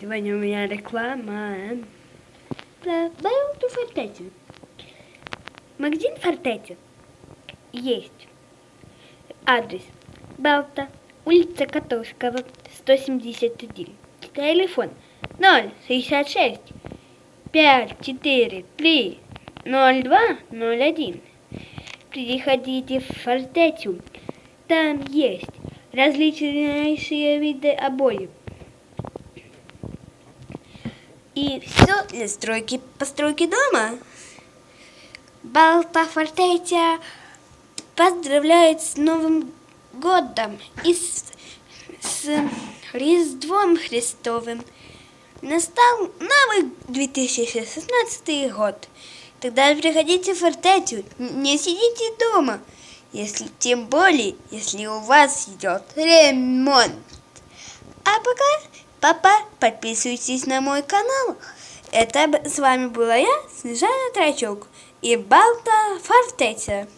Сегодня у меня реклама про Белту Фортетию. Магазин Фортетио есть. Адрес Белта, улица Котовского, 171. Телефон 066 543 02 01. Приходите в Фортетио. Там есть различнейшие виды обоев. И все для стройки, постройки дома. Балта Фортетия поздравляет с Новым годом и с, с Різдвом Христовым. Настал новый 2016 год. Тогда приходите в Фортетию, не сидите дома. Если, тем более, если у вас идет ремонт. А пока, папа, подписывайтесь на мой канал. Это с вами была я, Снежана Трачок и Балта Фортетия.